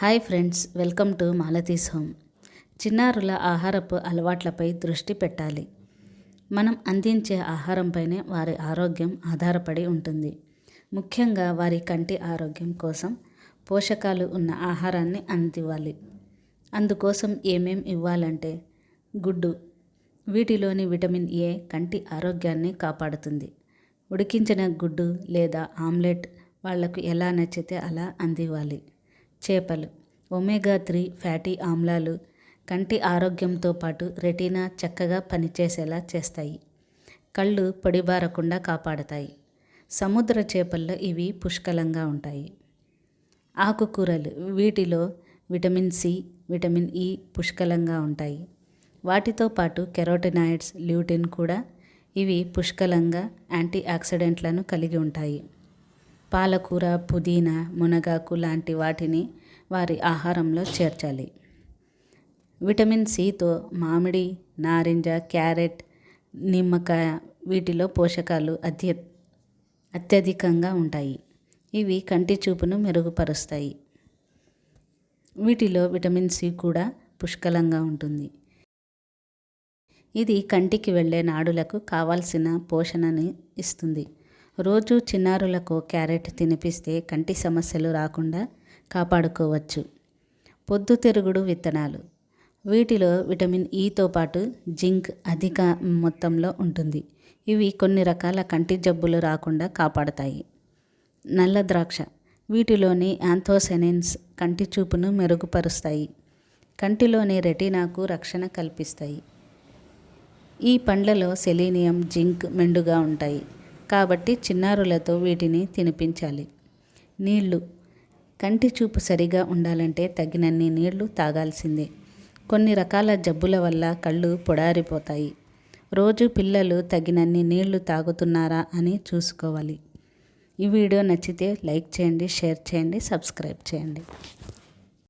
Hi friends welcome to Malathi's home. చిన్నారుల ఆహారపు అలవాట్లపై దృష్టి పెట్టాలి. మనం అందించే ఆహారంపైనే వారి ఆరోగ్యం ఆధారపడి ఉంటుంది. ముఖ్యంగా వారి కంటి ఆరోగ్యం కోసం పోషకాలు ఉన్న ఆహారాన్ని అందివ్వాలి. అందుకోసం ఏమేం ఇవ్వాలంటే గుడ్డు వీటిలోని విటమిన్ ఏ కంటి ఆరోగ్యాన్ని కాపాడుతుంది. ఉడికించిన గుడ్డు లేదా ఆమ్లెట్ వాళ్ళకు ఎలా నచ్చితే అలా అందివ్వాలి. చేపలు ఒమేగా త్రీ ఫ్యాటీ ఆమ్లాలు కంటి ఆరోగ్యంతో పాటు రెటీనా చక్కగా పనిచేసేలా చేస్తాయి. కళ్ళు పొడిబారకుండా కాపాడతాయి. సముద్ర చేపల్లో ఇవి పుష్కలంగా ఉంటాయి. ఆకుకూరలు వీటిలో విటమిన్ సి విటమిన్ ఇ పుష్కలంగా ఉంటాయి. వాటితో పాటు కెరోటినాయిడ్స్ ల్యూటిన్ కూడా ఇవి పుష్కలంగా యాంటీ ఆక్సిడెంట్లను కలిగి ఉంటాయి. పాలకూర పుదీనా మునగాకు లాంటి వాటిని వారి ఆహారంలో చేర్చాలి. విటమిన్ సితో మామిడి నారింజ క్యారెట్ నిమ్మకాయ వీటిలో పోషకాలు అత్య అత్యధికంగా ఉంటాయి. ఇవి కంటి చూపును మెరుగుపరుస్తాయి. వీటిలో విటమిన్ సి కూడా పుష్కలంగా ఉంటుంది. ఇది కంటికి వెళ్ళే నాడులకు కావాల్సిన పోషణని ఇస్తుంది. రోజు చిన్నారులకు క్యారెట్ తినిపిస్తే కంటి సమస్యలు రాకుండా కాపాడుకోవచ్చు. పొద్దుతిరుగుడు విత్తనాలు. వీటిలో విటమిన్ e ఈతో పాటు జింక్ అధిక మొత్తంలో ఉంటుంది. ఇవి కొన్ని రకాల కంటి జబ్బులు రాకుండా కాపాడతాయి. నల్ల ద్రాక్ష. వీటిలోని యాంథోసెనిన్స్ కంటి చూపును మెరుగుపరుస్తాయి. కంటిలోని రెటీనాకు రక్షణ కల్పిస్తాయి. ఈ పండ్లలో సెలీనియం జింక్ మెండుగా ఉంటాయి. కాబట్టి చిన్నారులతో వీటిని తినిపించాలి. నీళ్ళు. కంటి చూపు సరిగా ఉండాలంటే తగినన్ని నీళ్ళు తాగాల్సిందే. కొన్ని రకాల జబ్బుల వల్ల కళ్ళు పొడారిపోతాయి. రోజు పిల్లలు తగినన్ని నీళ్ళు తాగుతున్నారా అని చూసుకోవాలి. ఈ వీడియో నచ్చితే లైక్ చేయండి షేర్ చేయండి సబ్స్క్రైబ్ చేయండి.